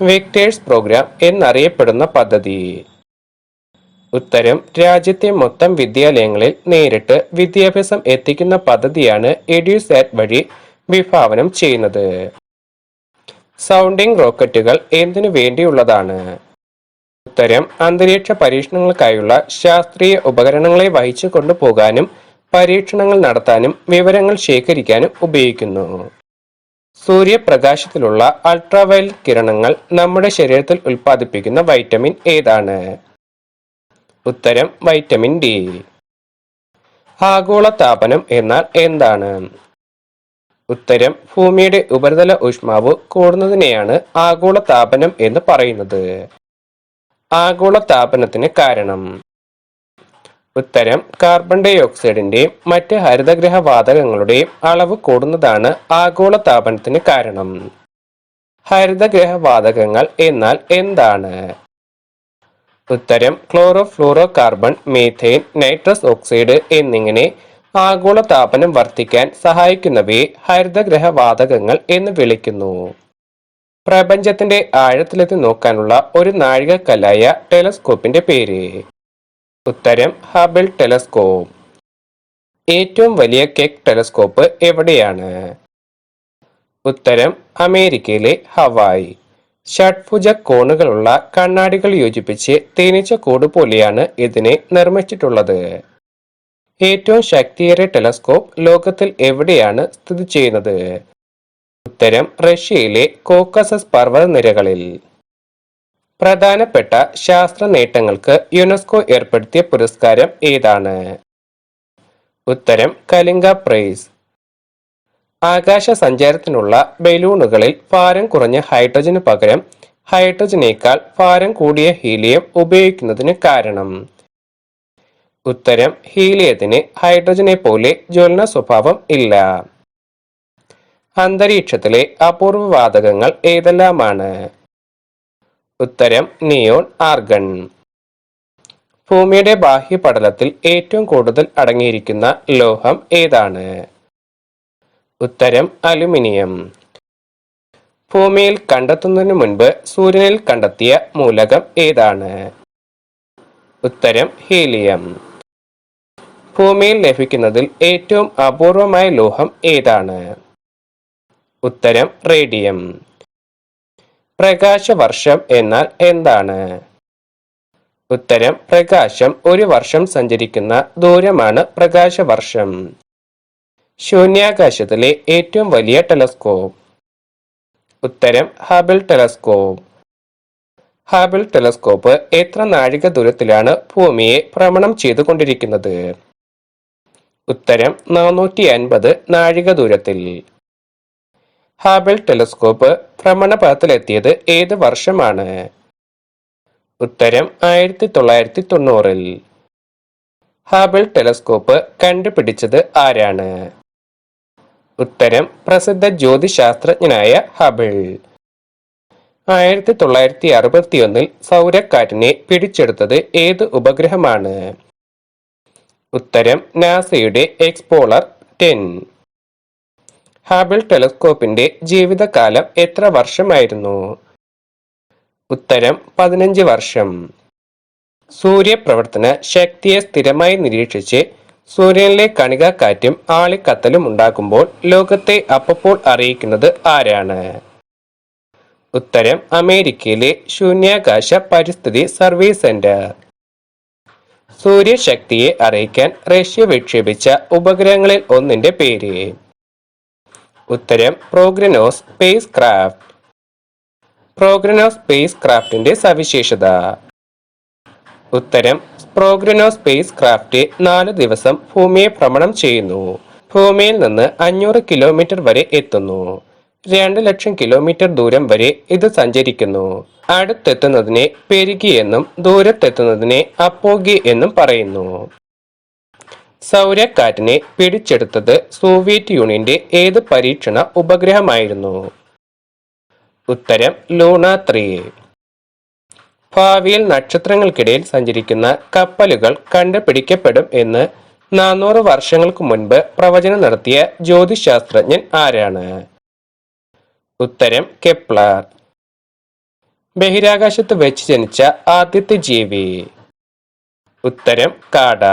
Victers programme എന്നറിയപ്പെടുന്ന പദ്ധതി. ഉത്തരം രാജ്യത്തെ മൊത്തം വിദ്യാലയങ്ങളിൽ നേരിട്ട് വിദ്യാഭ്യാസം എത്തിക്കുന്ന പദ്ധതിയാണ് എഡ്യൂസാറ്റ് വഴി വിഭാവനം ചെയ്യുന്നത്. സൗണ്ടിംഗ് റോക്കറ്റുകൾ എന്തിനു വേണ്ടിയുള്ളതാണ്? ഉത്തരം അന്തരീക്ഷ പരീക്ഷണങ്ങൾക്കായുള്ള ശാസ്ത്രീയ ഉപകരണങ്ങളെ വഹിച്ചു കൊണ്ടുപോകാനും പരീക്ഷണങ്ങൾ നടത്താനും വിവരങ്ങൾ ശേഖരിക്കാനും ഉപയോഗിക്കുന്നു. സൂര്യപ്രകാശത്തിലുള്ള അൾട്രാവയലറ്റ് കിരണങ്ങൾ നമ്മുടെ ശരീരത്തിൽ ഉൽപ്പാദിപ്പിക്കുന്ന വൈറ്റമിൻ ഏതാണ്? ഉത്തരം വൈറ്റമിൻ ഡി ആഗോള താപനം എന്നാൽ എന്താണ്? ഉത്തരം ഭൂമിയുടെ ഉപരിതല ഊഷ്മാവ് കൂടുന്നതിനെയാണ് ആഗോള താപനം എന്ന് പറയുന്നത്. ആഗോള താപനത്തിന് കാരണം. ഉത്തരം കാർബൺ ഡൈ ഓക്സൈഡിന്റെയും മറ്റ് ഹരിതഗ്രഹ വാതകങ്ങളുടെയും അളവ് കൂടുന്നതാണ് ആഗോള താപനത്തിന് കാരണം. ഹരിതഗ്രഹ വാതകങ്ങൾ എന്നാൽ എന്താണ്? ഉത്തരം chlorofluorocarbon methane nitrous oxide എന്നിങ്ങനെ ആഗോള താപനം വർദ്ധിക്കാൻ സഹായിക്കുന്നവയെ ഹരിതഗ്രഹ വാതകങ്ങൾ എന്ന് വിളിക്കുന്നു. പ്രപഞ്ചത്തിന്റെ ആഴത്തിലെത്തി നോക്കാനുള്ള ഒരു നാഴികക്കല്ലായ ടെലസ്കോപ്പിന്റെ പേര്. ഉത്തരം ഹബിൾ ടെലസ്കോപ്പ് ഏറ്റവും വലിയ കെക് ടെലസ്കോപ്പ് എവിടെയാണ്? ഉത്തരം അമേരിക്കയിലെ ഹവായ്. ഷഡ്ഭുജ കോണുകളുള്ള കണ്ണാടികൾ യോജിപ്പിച്ച് തേനീച്ച കൂട് പോലെയാണ് ഇതിനെ നിർമ്മിച്ചിട്ടുള്ളത്. ഏറ്റവും ശക്തിയേറിയ ടെലസ്കോപ്പ് ലോകത്തിൽ എവിടെയാണ് സ്ഥിതി ചെയ്യുന്നത്? ഉത്തരം റഷ്യയിലെ കോക്കസസ് പർവതനിരകളിൽ. പ്രധാനപ്പെട്ട ശാസ്ത്ര നേട്ടങ്ങൾക്ക് യുനെസ്കോ ഏർപ്പെടുത്തിയ പുരസ്കാരം ഏതാണ്? ഉത്തരം കലിംഗ പ്രൈസ്. ആകാശ സഞ്ചാരത്തിനുള്ള ബലൂണുകളിൽ ഭാരം കുറഞ്ഞ ഹൈഡ്രജന് പകരം ഹൈഡ്രജനേക്കാൾ ഭാരം കൂടിയ ഹീലിയം ഉപയോഗിക്കുന്നതിന് കാരണം. ഉത്തരം ഹീലിയത്തിന് ഹൈഡ്രജനെ പോലെ ജ്വലന സ്വഭാവം ഇല്ല. അന്തരീക്ഷത്തിലെ അപൂർവ വാതകങ്ങൾ ഏതെല്ലാമാണ്? ഉത്തരം നിയോൺ ആർഗൺ. ഭൂമിയുടെ ബാഹ്യപടലത്തിൽ ഏറ്റവും കൂടുതൽ അടങ്ങിയിരിക്കുന്ന ലോഹം ഏതാണ്? ഉത്തരം അലുമിനിയം. ഭൂമിയിൽ കണ്ടെത്തുന്നതിന് മുൻപ് സൂര്യനിൽ കണ്ടെത്തിയ മൂലകം ഏതാണ്? ഉത്തരം ഹീലിയം. ഭൂമിയിൽ ലഭിക്കുന്നതിൽ ഏറ്റവും അപൂർവമായ ലോഹം ഏതാണ്? ഉത്തരം റേഡിയം. പ്രകാശവർഷം എന്നാൽ എന്താണ്? ഉത്തരം പ്രകാശം ഒരു വർഷം സഞ്ചരിക്കുന്ന ദൂരമാണ് പ്രകാശവർഷം. ശൂന്യാകാശത്തിലെ ഏറ്റവും വലിയ ടെലസ്കോപ്പ്. ഉത്തരം ഹബിൾ ടെലസ്കോപ്പ്. ഹബിൾ ടെലസ്കോപ്പ് എത്ര നാഴിക ദൂരത്തിലാണ് ഭൂമിയെ ഭ്രമണം ചെയ്തുകൊണ്ടിരിക്കുന്നത്? ഉത്തരം നാനൂറ്റി അൻപത് നാഴിക ദൂരത്തിൽ. ഹാബിൾ ടെലസ്കോപ്പ് ഭ്രമണപഥത്തിലെത്തിയത് ഏത് വർഷമാണ്? ഉത്തരം ആയിരത്തി തൊള്ളായിരത്തി തൊണ്ണൂറിൽ ഹാബിൾ ടെലസ്കോപ്പ് കണ്ടുപിടിച്ചത് ആരാണ്? ഉത്തരം പ്രസിദ്ധ ജ്യോതിശാസ്ത്രജ്ഞനായ ഹബിൾ ആയിരത്തി തൊള്ളായിരത്തി അറുപത്തിയൊന്നിൽ സൗരക്കാറ്റിനെ പിടിച്ചെടുത്തത് ഏത് ഉപഗ്രഹമാണ്? ഉത്തരം നാസയുടെ എക്സ്പോളർ ടെൻ. ഹാബിൾ ടെലസ്കോപ്പിന്റെ ജീവിതകാലം എത്ര വർഷമായിരുന്നു? ഉത്തരം പതിനഞ്ച് വർഷം. സൂര്യപ്രവർത്തന ശക്തിയെ സ്ഥിരമായി നിരീക്ഷിച്ച് സൂര്യനിലെ കണികാക്കാറ്റും ആളിക്കത്തലും ഉണ്ടാക്കുമ്പോൾ ലോകത്തെ അപ്പപ്പോൾ അറിയിക്കുന്നത് ആരാണ്? ഉത്തരം അമേരിക്കയിലെ ശൂന്യാകാശ പരിസ്ഥിതി സർവീസ് സെന്റർ. സൂര്യശക്തിയെ അറിയിക്കാൻ റഷ്യ വിക്ഷേപിച്ച ഉപഗ്രഹങ്ങളിൽ ഒന്നിന്റെ പേര്. ഉത്തരം പ്രോഗ്രനോ സ്പേസ് ക്രാഫ്റ്റ് പ്രോഗ്രനോ സ്പേസ് ക്രാഫ്റ്റിന്റെ സവിശേഷത. ഉത്തരം പ്രോഗ്രനോ സ്പേസ് ക്രാഫ്റ്റ് നാല് ദിവസം ഭൂമിയെ ഭ്രമണം ചെയ്യുന്നു. ഭൂമിയിൽ നിന്ന് അഞ്ഞൂറ് കിലോമീറ്റർ വരെ എത്തുന്നു. രണ്ട് ലക്ഷം കിലോമീറ്റർ ദൂരം വരെ ഇത് സഞ്ചരിക്കുന്നു. അടുത്തെത്തുന്നതിനെ പെരുകി എന്നും ദൂരത്തെത്തുന്നതിനെ അപ്പോകി എന്നും പറയുന്നു. സൗരക്കാറ്റിനെ പിടിച്ചെടുത്തത് സോവിയറ്റ് യൂണിയന്റെ ഏത് പരീക്ഷണ ഉപഗ്രഹമായിരുന്നു? ഉത്തരം ലൂണ ത്രീ. ഭാവിയിൽ നക്ഷത്രങ്ങൾക്കിടയിൽ സഞ്ചരിക്കുന്ന കപ്പലുകൾ കണ്ടുപിടിക്കപ്പെടും എന്ന് നാനൂറ് വർഷങ്ങൾക്ക് മുൻപ് പ്രവചനം നടത്തിയ ജ്യോതിശാസ്ത്രജ്ഞൻ ആരാണ്? ഉത്തരം കെപ്ലർ. ബഹിരാകാശത്ത് വെച്ച് ജനിച്ച ആദ്യത്തെ ജീവി. ഉത്തരം കാട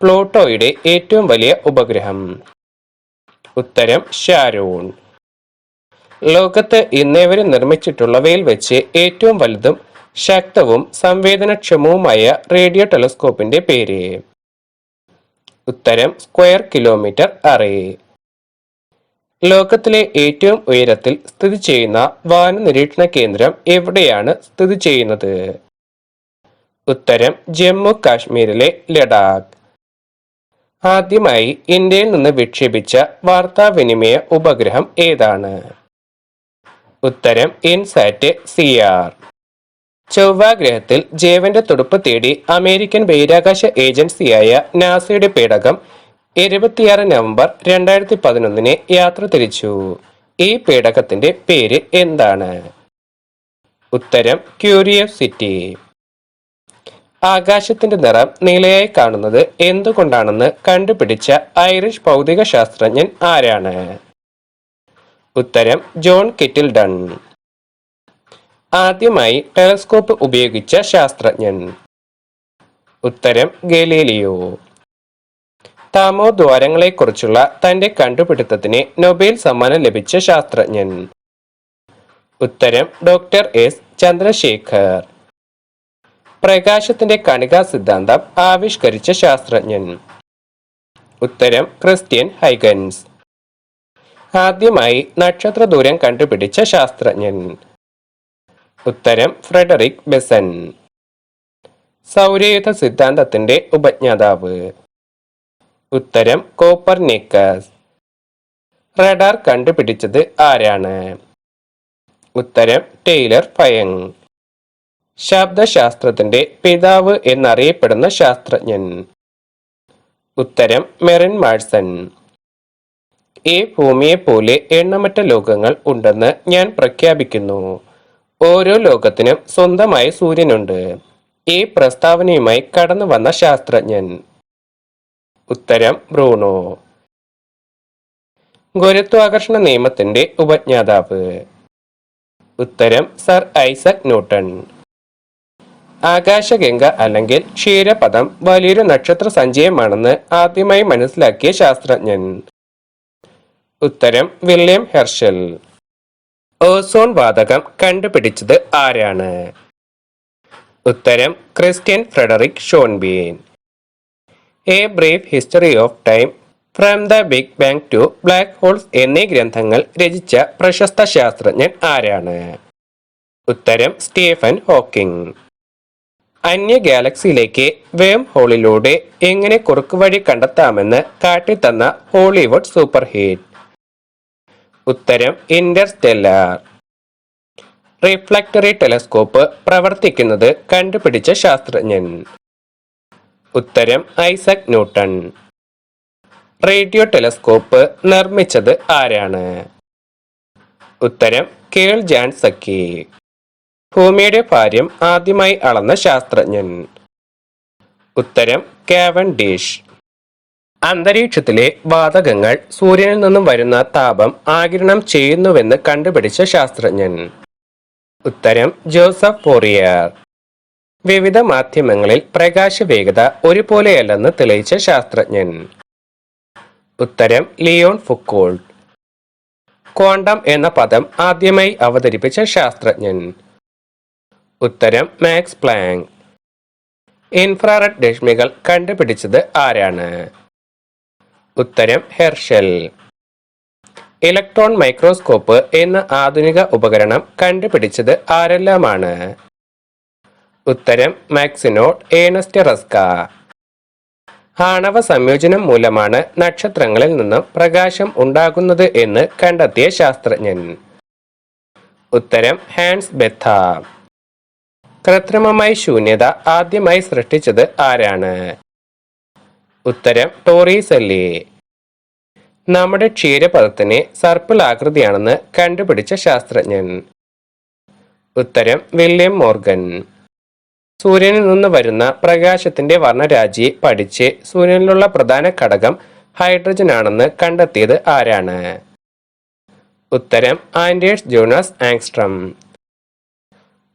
പ്ലൂട്ടോയുടെ ഏറ്റവും വലിയ ഉപഗ്രഹം. ഉത്തരം ഷാരൂൺ. ലോകത്ത് ഇന്നേവരെ നിർമ്മിച്ചിട്ടുള്ളവയിൽ വെച്ച് ഏറ്റവും വലുതും ശക്തവും സംവേദനക്ഷമവുമായ റേഡിയോ ടെലസ്കോപ്പിന്റെ പേര്. ഉത്തരം സ്ക്വയർ കിലോമീറ്റർ അറേ. ലോകത്തിലെ ഏറ്റവും ഉയരത്തിൽ സ്ഥിതി ചെയ്യുന്ന വാന നിരീക്ഷണ കേന്ദ്രം എവിടെയാണ് സ്ഥിതി ചെയ്യുന്നത്? ഉത്തരം ജമ്മു കാശ്മീരിലെ ലഡാക്ക്. ആദ്യമായി ഇന്ത്യയിൽ നിന്ന് വിക്ഷേപിച്ച വാർത്താവിനിമയ ഉപഗ്രഹം ഏതാണ്? ഉത്തരം ഇൻസാറ്റ് സി ആർ ചൊവ്വാഗ്രഹത്തിൽ ജീവന്റെ തുടുപ്പ് തേടി അമേരിക്കൻ ബഹിരാകാശ ഏജൻസിയായ നാസയുടെ പേടകം ഇരുപത്തിയാറ് നവംബർ രണ്ടായിരത്തി പതിനൊന്നിന് യാത്ര തിരിച്ചു. ഈ പേടകത്തിന്റെ പേര് എന്താണ്? ഉത്തരം ക്യൂരിയോസിറ്റി. ആകാശത്തിന്റെ നിറം നീലയായി കാണുന്നത് എന്തുകൊണ്ടാണെന്ന് കണ്ടുപിടിച്ച ഐറിഷ് ഭൗതിക ശാസ്ത്രജ്ഞൻ ആരാണ്? ഉത്തരം ജോൺ കിറ്റിൽ ഡൺ ആദ്യമായി ടെലസ്കോപ്പ് ഉപയോഗിച്ച ശാസ്ത്രജ്ഞൻ. ഉത്തരം ഗലീലിയോ. താമോ ദ്വാരങ്ങളെക്കുറിച്ചുള്ള തന്റെ കണ്ടുപിടുത്തത്തിന് നൊബേൽ സമ്മാനം ലഭിച്ച ശാസ്ത്രജ്ഞൻ. ഉത്തരം ഡോക്ടർ എസ്. ചന്ദ്രശേഖർ. പ്രകാശത്തിന്റെ കണികാ സിദ്ധാന്തം ആവിഷ്കരിച്ച ശാസ്ത്രജ്ഞൻ. ഉത്തരം ക്രിസ്ത്യൻ ഹൈഗൻസ്. ആദ്യമായി നക്ഷത്ര ദൂരം കണ്ടുപിടിച്ച ശാസ്ത്രജ്ഞൻ. ഉത്തരം ഫ്രെഡറിക് ബെസൻ. സൗരയുധ സിദ്ധാന്തത്തിന്റെ ഉപജ്ഞാതാവ്. ഉത്തരം കോപ്പർനിക്കസ്. റഡാർ കണ്ടുപിടിച്ചത് ആരാണ്? ഉത്തരം ടെയ്ലർ ഫയങ്. ശബ്ദശാസ്ത്രത്തിന്റെ പിതാവ് എന്നറിയപ്പെടുന്ന ശാസ്ത്രജ്ഞൻ. ഉത്തരം മെറിൻ മാഴ്സൺ ഈ ഭൂമിയെ പോലെ എണ്ണമറ്റ ലോകങ്ങൾ ഉണ്ടെന്ന് ഞാൻ പ്രഖ്യാപിക്കുന്നു. ഓരോ ലോകത്തിനും സ്വന്തമായ സൂര്യനുണ്ട്. ഈ പ്രസ്താവനയുമായി കടന്നു വന്ന ശാസ്ത്രജ്ഞൻ. ഉത്തരം ബ്രൂണോ. ഗുരുത്വാകർഷണ നിയമത്തിന്റെ ഉപജ്ഞാതാവ്. ഉത്തരം സർ ഐസക് ന്യൂട്ടൺ. ആകാശഗംഗ അല്ലെങ്കിൽ ക്ഷീരപഥം വലിയൊരു നക്ഷത്ര സഞ്ചയമാണെന്ന് ആദ്യമായി മനസ്സിലാക്കിയ ശാസ്ത്രജ്ഞൻ. ഉത്തരം വില്യം ഹെർഷൽ. ഓസോൺ വാതകം കണ്ടുപിടിച്ചത് ആരാണ്? ഉത്തരം Christian Friedrich Schonbein. A brief history of time from the big bang to black holes എന്നീ ഗ്രന്ഥങ്ങൾ രചിച്ച പ്രശസ്ത ശാസ്ത്രജ്ഞൻ ആരാണ്? ഉത്തരം സ്റ്റീഫൻ ഹോക്കിംഗ്. അന്യ ഗാലക്സിയിലേക്ക് വേം ഹോളിലൂടെ എങ്ങനെ കുറുക്കുവഴി കണ്ടെത്താമെന്ന് കാട്ടിത്തന്ന ഹോളിവുഡ് സൂപ്പർ ഹിറ്റ് ഉത്തരം ഇന്റർസ്റ്റെല്ലാർ. റിഫ്ലക്ടറി ടെലസ്കോപ്പ് പ്രവർത്തിക്കുന്നത് കണ്ടുപിടിച്ച ശാസ്ത്രജ്ഞൻ. ഉത്തരം ഐസക് ന്യൂട്ടൺ. റേഡിയോ ടെലസ്കോപ്പ് നിർമ്മിച്ചത് ആരാണ്? ഉത്തരം കേൾ ജാൻ സക്കി ഭൂമിയുടെ ഭാരം ആദ്യമായി അളന്ന ശാസ്ത്രജ്ഞൻ. ഉത്തരം കാവൻ ഡീഷ് അന്തരീക്ഷത്തിലെ വാതകങ്ങൾ സൂര്യനിൽ നിന്നും വരുന്ന താപം ആകിരണം ചെയ്യുന്നുവെന്ന് കണ്ടുപിടിച്ച ശാസ്ത്രജ്ഞൻ. ഉത്തരം ജോസഫ് പോറിയർ വിവിധ മാധ്യമങ്ങളിൽ പ്രകാശ വേഗത ഒരുപോലെയല്ലെന്ന് തെളിയിച്ച ശാസ്ത്രജ്ഞൻ. ഉത്തരം ലിയോൺ ഫുക്കോൾഡ് ക്വാണ്ടം എന്ന പദം ആദ്യമായി അവതരിപ്പിച്ച ശാസ്ത്രജ്ഞൻ. ഉത്തരം മാക്സ് പ്ലാങ്ക് ഇൻഫ്രാറെഡ് രശ്മികൾ കണ്ടുപിടിച്ചത് ആരാണ്? ഉത്തരം ഹെർഷൽ. ഇലക്ട്രോൺ മൈക്രോസ്കോപ്പ് എന്ന ആധുനിക ഉപകരണം കണ്ടുപിടിച്ചത് ആരെല്ലാമാണ്? ഉത്തരം മാക്സിനോട്ട് ഏണസ്റ്റ് റസ്ക ആണവ സംയോജനം മൂലമാണ് നക്ഷത്രങ്ങളിൽ നിന്നും പ്രകാശം ഉണ്ടാകുന്നത് എന്ന് കണ്ടെത്തിയ ശാസ്ത്രജ്ഞൻ. ഉത്തരം ഹാൻസ് ബെത്ത. കൃത്രിമമായി ശൂന്യത ആദ്യമായി സൃഷ്ടിച്ചത് ആരാണ്? ഉത്തരം ടോറീസെല്ലി നമ്മുടെ ക്ഷീരപഥത്തിന് സർപ്പിൾ ആകൃതിയാണെന്ന് കണ്ടുപിടിച്ച ശാസ്ത്രജ്ഞൻ. ഉത്തരം വില്യം മോർഗൻ. സൂര്യനിൽ നിന്ന് വരുന്ന പ്രകാശത്തിന്റെ വർണരാജി പഠിച്ച് സൂര്യനിലുള്ള പ്രധാന ഘടകം ഹൈഡ്രജൻ ആണെന്ന് കണ്ടെത്തിയത് ആരാണ്? ഉത്തരം ആൻഡേഴ്സ് ജോണസ് ആങ്സ്ട്രം.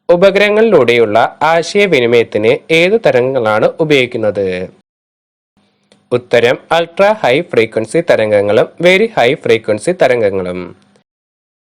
ഉപഗ്രഹങ്ങളിലൂടെയുള്ള ആശയവിനിമയത്തിന് ഏത് തരംഗങ്ങളാണ് ഉപയോഗിക്കുന്നത്? ഉത്തരം അൾട്രാ ഹൈ ഫ്രീക്വൻസി തരംഗങ്ങളും വെരി ഹൈ ഫ്രീക്വൻസി തരംഗങ്ങളും.